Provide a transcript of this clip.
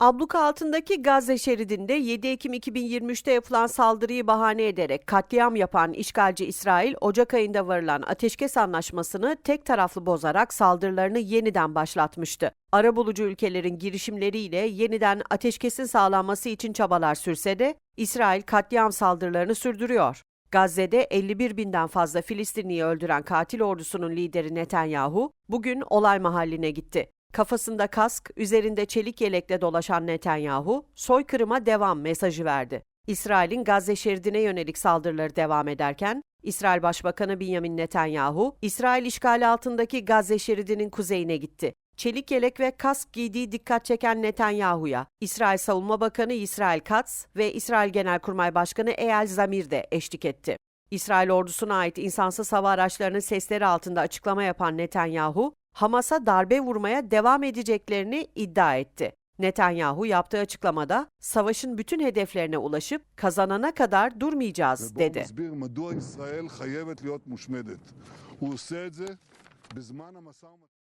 Abluka altındaki Gazze şeridinde 7 Ekim 2023'te yapılan saldırıyı bahane ederek katliam yapan işgalci İsrail, Ocak ayında varılan ateşkes anlaşmasını tek taraflı bozarak saldırılarını yeniden başlatmıştı. Arabulucu ülkelerin girişimleriyle yeniden ateşkesin sağlanması için çabalar sürse de İsrail katliam saldırılarını sürdürüyor. Gazze'de 51 binden fazla Filistinliyi öldüren katil ordusunun lideri Netanyahu bugün olay mahalline gitti. Kafasında kask, üzerinde çelik yelekle dolaşan Netanyahu, soykırıma devam mesajı verdi. İsrail'in Gazze şeridine yönelik saldırıları devam ederken, İsrail Başbakanı Benjamin Netanyahu, İsrail işgali altındaki Gazze şeridinin kuzeyine gitti. Çelik yelek ve kask giydiği dikkat çeken Netanyahu'ya, İsrail Savunma Bakanı İsrail Katz ve İsrail Genelkurmay Başkanı Eyal Zamir de eşlik etti. İsrail ordusuna ait insansız hava araçlarının sesleri altında açıklama yapan Netanyahu, Hamas'a darbe vurmaya devam edeceklerini iddia etti. Netanyahu yaptığı açıklamada savaşın bütün hedeflerine ulaşıp kazanana kadar durmayacağız dedi.